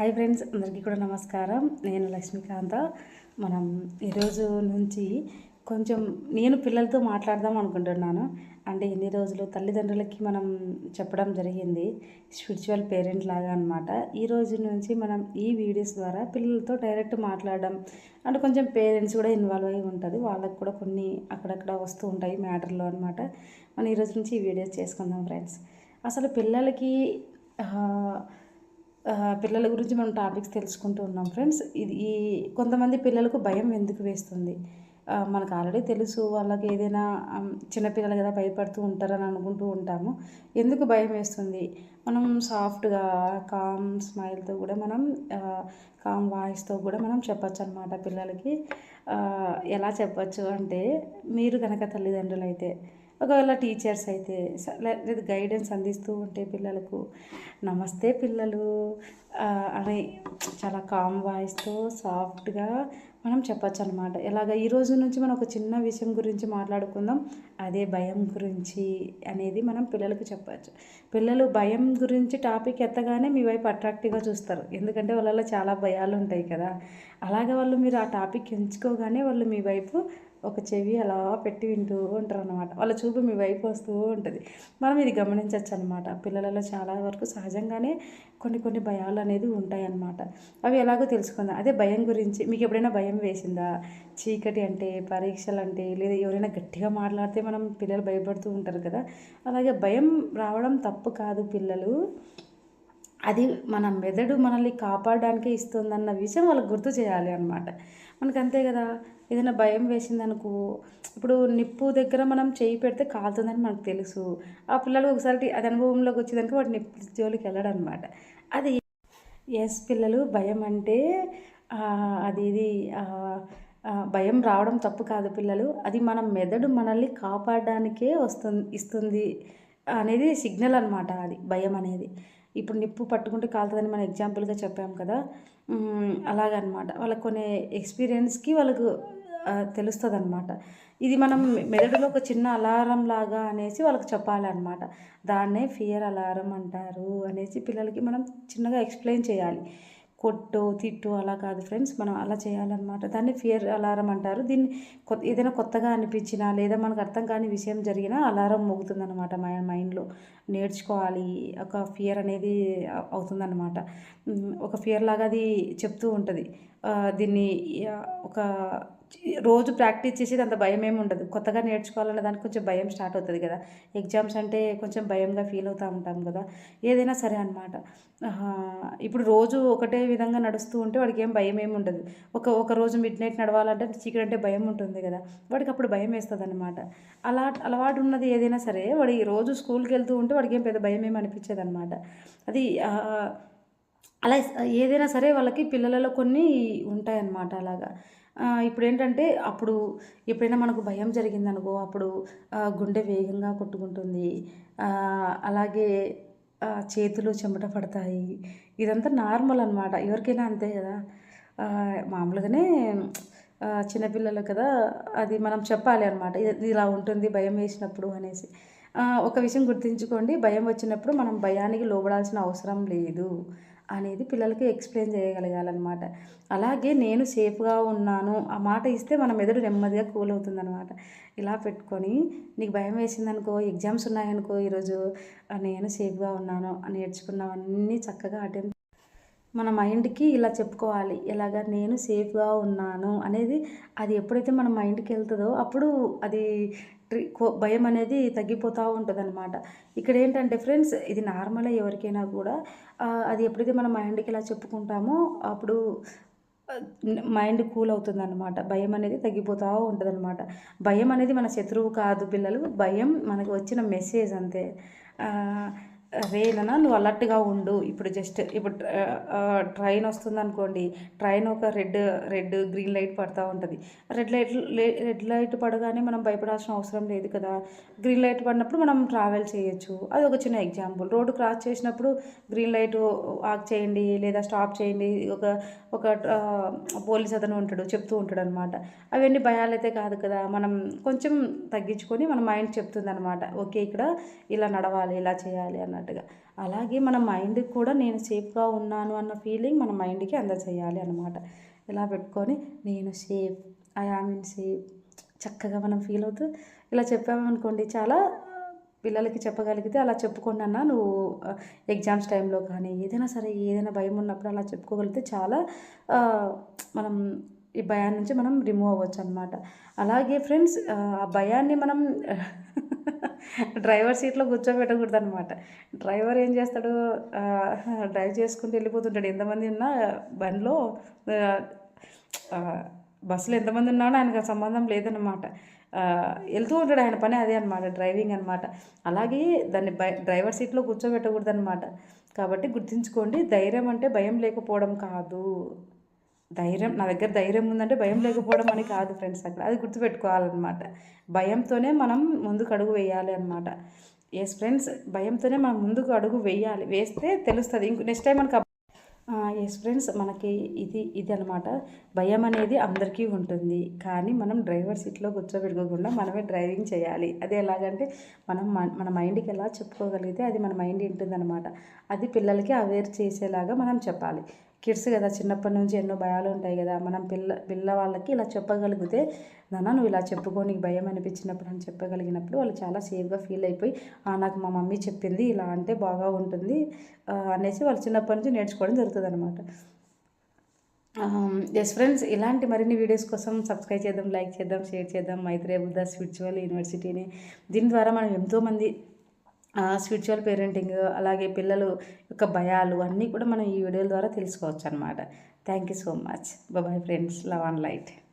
Hi friends అందరికీ కూడా నమస్కారం. నేను లక్ష్మీకాంత. మనం ఈరోజు నుంచి కొంచెం నేను పిల్లలతో మాట్లాడదాం అనుకుంటున్నాను. అంటే ఎన్ని రోజులు తల్లిదండ్రులకి మనం చెప్పడం జరిగింది. స్పిరిచువల్ పేరెంట్ లాగా అనమాట ఈ రోజు నుంచి మనం ఈ వీడియోస్ ద్వారా పిల్లలతో డైరెక్ట్ మాట్లాడడం అంటే కొంచెం పేరెంట్స్ కూడా ఇన్వాల్వ్ అయి ఉంటుంది. వాళ్ళకి కూడా కొన్ని అక్కడక్కడ వస్తూ ఉంటాయి మ్యాటర్లో అనమాట మనం ఈ రోజు నుంచి ఈ వీడియోస్ చేసుకుందాం ఫ్రెండ్స్. అసలు పిల్లలకి పిల్లల గురించి మనం టాపిక్స్ తెలుసుకుంటూ ఉన్నాం ఫ్రెండ్స్. ఇది ఈ కొంతమంది పిల్లలకు భయం ఎందుకు వేస్తుంది? మనకు ఆల్రెడీ తెలుసు వాళ్ళకి ఏదైనా చిన్నపిల్లలు కదా భయపడుతూ ఉంటారని అనుకుంటూ ఉంటాము. ఎందుకు భయం వేస్తుంది? మనం సాఫ్ట్గా కామ్ స్మైల్తో కూడా మనం కామ్ వాయిస్తో కూడా మనం చెప్పచ్చు అనమాట పిల్లలకి ఎలా చెప్పచ్చు అంటే మీరు కనుక తల్లిదండ్రులు అయితే ఒకవేళ టీచర్స్ అయితే లేదా గైడెన్స్ అందిస్తూ ఉంటే పిల్లలకు నమస్తే పిల్లలు అని చాలా కామ్ వాయిస్తో సాఫ్ట్గా మనం చెప్పచ్చు అనమాట ఇలాగ ఈ రోజు నుంచి మనం ఒక చిన్న విషయం గురించి మాట్లాడుకుందాం. అదే భయం గురించి అనేది మనం పిల్లలకు చెప్పచ్చు. పిల్లలు భయం గురించి టాపిక్ ఎత్తగానే మీ వైపు అట్రాక్టివ్గా చూస్తారు. ఎందుకంటే వాళ్ళలో చాలా భయాలు ఉంటాయి కదా. అలాగే వాళ్ళు మీరు ఆ టాపిక్ ఎంచుకోగానే వాళ్ళు మీ వైపు ఒక చెవి అలా పెట్టి వింటూ ఉంటారు అనమాట వాళ్ళ చూపు మీ వైపు వస్తూ ఉంటుంది. మనం ఇది గమనించవచ్చు అనమాట పిల్లలలో చాలా వరకు సహజంగానే కొన్ని కొన్ని భయాలు అనేది ఉంటాయి అన్నమాట అవి ఎలాగో తెలుసుకుందాం. అదే భయం గురించి మీకు ఎప్పుడైనా భయం వేసిందా? చీకటి అంటే పరీక్షలు అంటే లేదా ఎవరైనా గట్టిగా మాట్లాడితే మనం పిల్లలు భయపడుతూ ఉంటారు కదా? అలాగే భయం రావడం తప్పు కాదు పిల్లలు. అది మన మెదడు మనల్ని కాపాడడానికే ఇస్తుందన్న విషయం వాళ్ళకి గుర్తు చేయాలి అనమాట మనకు అంతే కదా? ఏదైనా భయం వేసిందనుకో ఇప్పుడు నిప్పు దగ్గర మనం చేయి పెడితే కాలుతుందని మనకు తెలుసు. ఆ పిల్లలు ఒకసారి అది అనుభవంలోకి వచ్చేదానికి వాటి నిప్పు జోలికి వెళ్ళడం అనమాట అది ఎస్ పిల్లలు భయం అంటే అది ఇది భయం రావడం తప్పు కాదు పిల్లలు. అది మన మెదడు మనల్ని కాపాడడానికే వస్తుంది ఇస్తుంది అనేది సిగ్నల్ అనమాట అది భయం అనేది. ఇప్పుడు నిప్పు పట్టుకుంటే కాలుతుందని మనం ఎగ్జాంపుల్గా చెప్పాం కదా. అలాగనమాట. వాళ్ళకు కొన్ని ఎక్స్పీరియన్స్కి వాళ్ళకు తెలుస్తుంది అనమాట ఇది మనం మెదడులో ఒక చిన్న అలారం లాగా అనేసి వాళ్ళకి చెప్పాలన్నమాట. దాన్నే ఫియర్ అలారం అంటారు అనేసి పిల్లలకి మనం చిన్నగా ఎక్స్ప్లెయిన్ చేయాలి. కొట్టు తిట్టు అలా కాదు ఫ్రెండ్స్ మనం అలా చేయాలన్నమాట. దాన్ని ఫియర్ అలారం అంటారు. దీన్ని కొత్త ఏదైనా కొత్తగా అనిపించినా లేదా మనకు అర్థం కాని విషయం జరిగినా అలారం మోగుతుందన్నమాట మన మైండ్లో. నేర్చుకోవాలి. ఒక ఫియర్ అనేది అవుతుందన్నమాట. ఒక ఫియర్ లాగా అది చెప్తూ ఉంటుంది. దీన్ని ఒక రోజు ప్రాక్టీస్ చేసేది అంత భయం ఏమి ఉండదు. కొత్తగా నేర్చుకోవాలన్న దానికి కొంచెం భయం స్టార్ట్ అవుతుంది కదా. ఎగ్జామ్స్ అంటే కొంచెం భయంగా ఫీల్ అవుతూ ఉంటాం కదా. ఏదైనా సరే అనమాట ఇప్పుడు రోజు ఒకటే విధంగా నడుస్తూ ఉంటే వాడికి ఏం భయం ఏమి ఉండదు. ఒక ఒక రోజు మిడ్ నైట్ నడవాలంటే చీకటి అంటే భయం ఉంటుంది కదా. వాడికి అప్పుడు భయం వేస్తుంది అనమాట అలా అలవాటు ఉన్నది ఏదైనా సరే వాడి రోజు స్కూల్కి వెళ్తూ ఉంటే వాడికి ఏం పెద్ద భయం ఏమి అనిపించేది అనమాట అది అలా ఏదైనా సరే వాళ్ళకి పిల్లలలో కొన్ని ఉంటాయన్నమాట అలాగా. ఇప్పుడు ఏంటంటే అప్పుడు ఎప్పుడైనా మనకు భయం జరిగిందనుకో అప్పుడు గుండె వేగంగా కొట్టుకుంటుంది. అలాగే చేతులు చెమట పడతాయి. ఇదంతా నార్మల్ అనమాట ఎవరికైనా అంతే కదా. మామూలుగానే చిన్నపిల్లలు కదా అది మనం చెప్పాలి అనమాట ఇలా ఉంటుంది భయం వేసినప్పుడు అనేసి. ఒక విషయం గుర్తుంచుకోండి. భయం వచ్చినప్పుడు మనం భయానికి లోబడాల్సిన అవసరం లేదు. అనేది పిల్లలకి ఎక్స్ప్లెయిన్ చేయగలగాలన్నమాట. అలాగే నేను సేఫ్గా ఉన్నాను ఆ మాట ఇస్తే మన మెదడు నెమ్మదిగా కూల్ అవుతుందన్నమాట. ఇలా పెట్టుకొని నీకు భయం వేసిందనుకో ఎగ్జామ్స్ ఉన్నాయనుకో ఈరోజు నేను సేఫ్గా ఉన్నాను నేర్చుకున్నవన్నీ చక్కగా అటెంప్ట్ మన మైండ్కి ఇలా చెప్పుకోవాలి. ఇలాగ నేను సేఫ్గా ఉన్నాను అనేది అది ఎప్పుడైతే మన మైండ్కి వెళ్తుందో అప్పుడు అది ట్రి కో- భయం అనేది తగ్గిపోతూ ఉంటుంది అనమాట ఇక్కడ ఏంటంటే ఫ్రెండ్స్ ఇది నార్మల్ ఎవరికైనా కూడా అది ఎప్పుడైతే మన మైండ్కి ఇలా చెప్పుకుంటామో అప్పుడు మైండ్ కూల్ అవుతుంది అనమాట భయం అనేది తగ్గిపోతూ ఉంటుంది అనమాట భయం అనేది మన శత్రువు కాదు పిల్లలు. భయం మనకు వచ్చిన మెసేజ్ అంతే. రేలన? నువ్వు అలర్ట్గా ఉండు. ఇప్పుడు జస్ట్ ఇప్పుడు ట్రైన్ వస్తుంది అనుకోండి ట్రైన్ ఒక రెడ్ రెడ్ గ్రీన్ లైట్ పడుతూ ఉంటుంది. రెడ్ లైట్ రెడ్ లైట్ పడగానే మనం భయపడాల్సిన అవసరం లేదు కదా. గ్రీన్ లైట్ పడినప్పుడు మనం ట్రావెల్ చేయొచ్చు. అది ఒక చిన్న ఎగ్జాంపుల్. రోడ్డు క్రాస్ చేసినప్పుడు గ్రీన్ లైట్ వాక్ చేయండి లేదా స్టాప్ చేయండి. ఒక ఒక పోలీస్ అతను ఉంటాడు చెప్తూ ఉంటాడు అనమాట అవన్నీ భయాలైతే కాదు కదా. మనం కొంచెం తగ్గించుకొని మన మైండ్ చెప్తుంది అనమాట ఓకే ఇక్కడ ఇలా నడవాలి ఇలా చేయాలి అన్నట్టుగా. అలాగే మన మైండ్కి కూడా నేను సేఫ్గా ఉన్నాను అన్న ఫీలింగ్ మన మైండ్కి అందచేయాలి అనమాట ఇలా పెట్టుకొని నేను safe I am in safe చక్కగా మనం ఫీల్ అవుతూ ఇలా చెప్పామనుకోండి చాలా పిల్లలకి చెప్పగలిగితే అలా చెప్పుకోండి అన్న నువ్వు ఎగ్జామ్స్ టైంలో కానీ ఏదైనా సరే ఏదైనా భయం ఉన్నప్పుడు అలా చెప్పుకోగలిగితే చాలా మనం ఈ భయాన్ని నుంచి మనం రిమూవ్ అవ్వచ్చు అనమాట అలాగే ఫ్రెండ్స్ ఆ భయాన్ని మనం డ్రైవర్ సీట్లో కూర్చోబెట్టకూడదు అనమాట డ్రైవర్ ఏం చేస్తాడు డ్రైవ్ చేసుకుంటూ వెళ్ళిపోతుంటాడు. ఎంతమంది ఉన్నా బండిలో బస్సులో ఎంతమంది ఉన్నానో ఆయనకు సంబంధం లేదనమాట వెళ్తూ ఉంటాడు ఆయన పని అదే అనమాట డ్రైవింగ్ అనమాట అలాగే దాన్ని బై డ్రైవర్ సీట్లో కూర్చోబెట్టకూడదు అనమాట కాబట్టి గుర్తుంచుకోండి ధైర్యం అంటే భయం లేకపోవడం కాదు. ధైర్యం నా దగ్గర ధైర్యం ఉందంటే భయం లేకపోవడం అని కాదు ఫ్రెండ్స్ అక్కడ. అది గుర్తుపెట్టుకోవాలన్నమాట. భయంతోనే మనం ముందుకు అడుగు వేయాలి అనమాట ఎస్ ఫ్రెండ్స్ భయంతోనే మనం ముందుకు అడుగు వేయాలి. వేస్తే తెలుస్తుంది. ఇంకో నెక్స్ట్ టైం మనకు ఎస్ ఫ్రెండ్స్ మనకి ఇది ఇది అనమాట భయం అనేది అందరికీ ఉంటుంది. కానీ మనం డ్రైవర్ సీట్లో కూర్చోబెట్టుకోకుండా మనమే డ్రైవింగ్ చేయాలి. అది ఎలాగంటే మనం మన- మైండ్కి ఎలా చెప్పుకోగలిగితే అది మన మైండ్ ఉంటుందన్నమాట అది పిల్లలకి అవేర్ చేసేలాగా మనం చెప్పాలి. కిడ్స్ కదా చిన్నప్పటి నుంచి ఎన్నో భయాలు ఉంటాయి కదా. మనం పిల్ల పిల్లవాళ్ళకి ఇలా చెప్పగలిగితే నాన్న నువ్వు ఇలా చెప్పుకో నీకు భయం అనిపించినప్పుడు అని చెప్పగలిగినప్పుడు వాళ్ళు చాలా సేఫ్గా ఫీల్ అయిపోయి "ఆ, నాకు మా మమ్మీ చెప్పింది ఇలా అంటే బాగా ఉంటుంది అనేసి వాళ్ళు చిన్నప్పటి నుంచి నేర్చుకోవడం జరుగుతుంది అనమాట ఎస్ ఫ్రెండ్స్ ఇలాంటి మరిన్ని వీడియోస్ కోసం సబ్స్క్రైబ్ చేద్దాం లైక్ చేద్దాం షేర్ చేద్దాం. మైత్రే బుద్ధ స్పిరిచువల్ యూనివర్సిటీని. దీని ద్వారా మనం ఎంతోమంది స్పిరిచువల్ పేరెంటింగ్ అలాగే పిల్లలు యొక్క భయాలు అన్నీ కూడా మనం ఈ వీడియోల ద్వారా తెలుసుకోవచ్చు అనమాట thank you so much. Bye friends. Love and light.